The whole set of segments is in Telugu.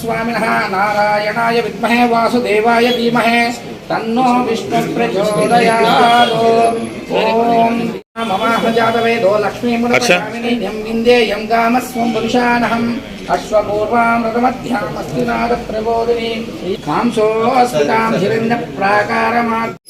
స్వామినః నారాయణాయ విద్మహే వాసుదేవాయ ధీమహే తన్నో విష్ణు ప్రచోదయాత్ ఓం మమాహ జాతవేదో విందేయం గామస్వం పురుషానహం అశ్వపూర్వామృతమధ్యామస్తి ప్రబోధిని కాంసోస్మితాం హిరణ్య ప్రాకారమాకదైవ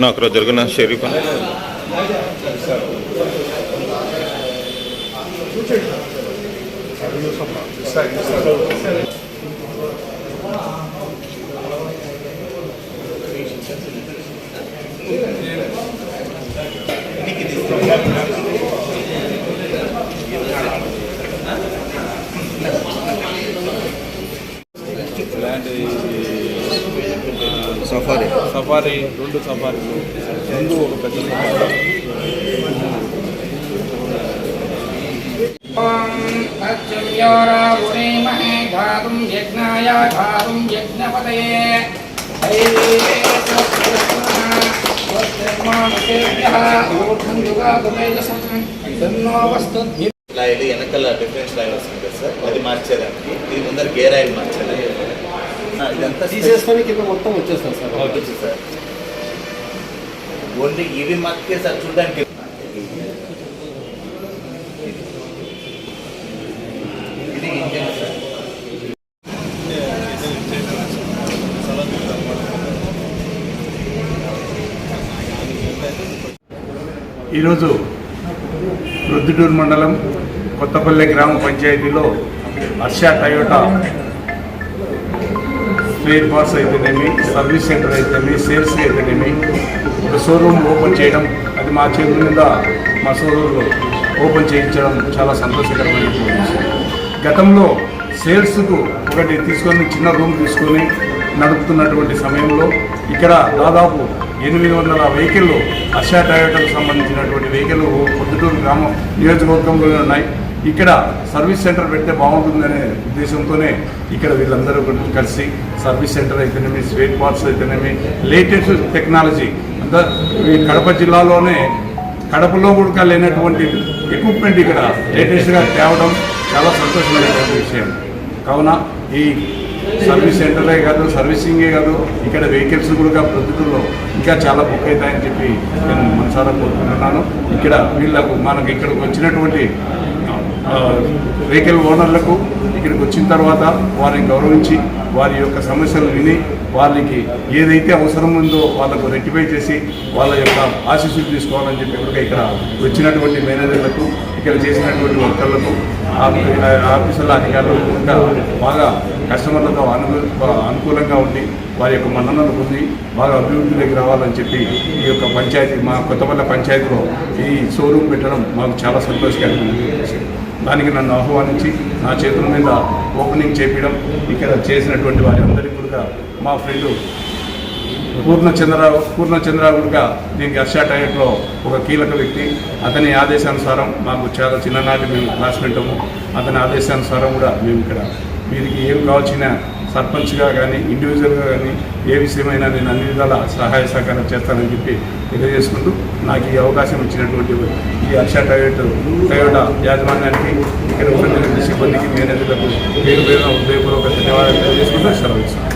ఆయుష్వేద్యం నా జరిగిన షరీఫ్ అని you. సఫారీ. సఫారీ రెండు సఫారీలు. ముందు ఒక పెద్ద సఫారీ యజ్ఞాయ ధాతుం యజ్ఞపతయే ూర్ధం ఆయిల్ వెనకాల డిఫరెన్స్ ఆయిల్ వస్తుంది కదా సార్. అది మార్చేదానికి. ఇది ముందర గేర్ ఆయిల్ మార్చాలి. ఇదంతా తీసేసుకొని కింద మొత్తం వచ్చేస్తాం సార్. సార్. ఓన్లీ ఇవి మార్కే సార్ చూడడానికి. ఇది ఇంజన్ సార్. ఈరోజు ప్రొద్దుటూరు మండలం కొత్తపల్లి గ్రామ పంచాయతీలో హర్ష టయోటా స్పేర్ పార్ట్స్ అయితేనేమి సర్వీస్ సెంటర్ అయితేనేమి సేల్స్ అయితేనేమి ఒక షోరూమ్ ఓపెన్ చేయడం అది మా చేతుల మీద మా సోదరులు ఓపెన్ చేయించడం చాలా సంతోషకరమైన గతంలో సేల్స్కు ఒకటి తీసుకొని చిన్న రూమ్ తీసుకొని నడుపుతున్నటువంటి సమయంలో ఇక్కడ దాదాపు ఎనిమిది వందల వెహికల్ అషా టయోటాకు సంబంధించినటువంటి వెహికల్ పొద్దుటూరు గ్రామం నియోజకవర్గంలోనే ఉన్నాయి. ఇక్కడ సర్వీస్ సెంటర్ పెడితే బాగుంటుందనే ఉద్దేశంతోనే ఇక్కడ వీళ్ళందరూ కలిసి సర్వీస్ సెంటర్ అయితేనేమి స్వేట్ పార్ట్స్ అయితేనేమి లేటెస్ట్ టెక్నాలజీ. అంతా ఈ కడప జిల్లాలోనే కడపలో కూడా లేనటువంటి ఎక్విప్మెంట్ ఇక్కడ లేటెస్ట్గా తేవడం చాలా సంతోషమైనటువంటి విషయం. కావున ఈ సర్వీస్ సెంటరే కాదు సర్వీసింగే కాదు ఇక్కడ వెహికల్స్ కూడా ప్రొద్దుటూరులో ఇంకా చాలా బుక్ అవుతాయని చెప్పి నేను మనసారా కోరుకుంటున్నాను. ఇక్కడ వీళ్ళకు మనకు ఇక్కడికి వచ్చినటువంటి వెహికల్ ఓనర్లకు ఇక్కడికి వచ్చిన తర్వాత వారిని గౌరవించి వారి యొక్క సమస్యలు విని వాళ్ళకి ఏదైతే అవసరం ఉందో వాళ్ళకు రెక్టిఫై చేసి వాళ్ళ యొక్క ఆశీస్సులు తీసుకోవాలని చెప్పి ఇప్పటికే ఇక్కడ వచ్చినటువంటి మేనేజర్లకు ఇక్కడ చేసినటువంటి వర్కర్లకు ఆఫీసుల అధికారులకు ఇంకా బాగా కస్టమర్లతో అను అనుకూలంగా ఉండి వారి యొక్క మన్ననలు పొంది బాగా అభివృద్ధిలోకి రావాలని చెప్పి ఈ యొక్క పంచాయతీ మా కొత్తపల్లి పంచాయతీలో ఈ షోరూమ్ పెట్టడం మాకు చాలా సంతోషకరంగా విషయం దానికి నన్ను ఆహ్వానించి నా చేతుల మీద ఓపెనింగ్ చేపించడం ఇక్కడ చేసినటువంటి వారి అందరికీ కూడా మా ఫ్రెండు పూర్ణచంద్రరావు పూర్ణచంద్రరావు కూడా దీనికి అర్షా టైట్లో ఒక కీలక వ్యక్తి. అతని ఆదేశానుసారం మాకు చాలా చిన్ననాటి మేము క్లాస్మేటము అతని ఆదేశానుసారం కూడా మేము ఇక్కడ. వీరికి ఏం కావాల్సిన సర్పంచ్గా కానీ ఇండివిజువల్గా కానీ ఏ విషయమైనా నేను అన్ని విధాల సహాయ సహకారం చేస్తానని చెప్పి తెలియజేసుకుంటూ నాకు ఈ అవకాశం ఇచ్చినటువంటి ఈ హర్ష టయోట టయోటా యాజమాన్యానికి ఇక్కడ ఉన్న సిబ్బందికి మేనేజర్లకు పేరు పేరున ఉదయపూర్వక ధన్యవాదాలు తెలియజేసుకుంటూ సెలవు ఇస్తున్నాను.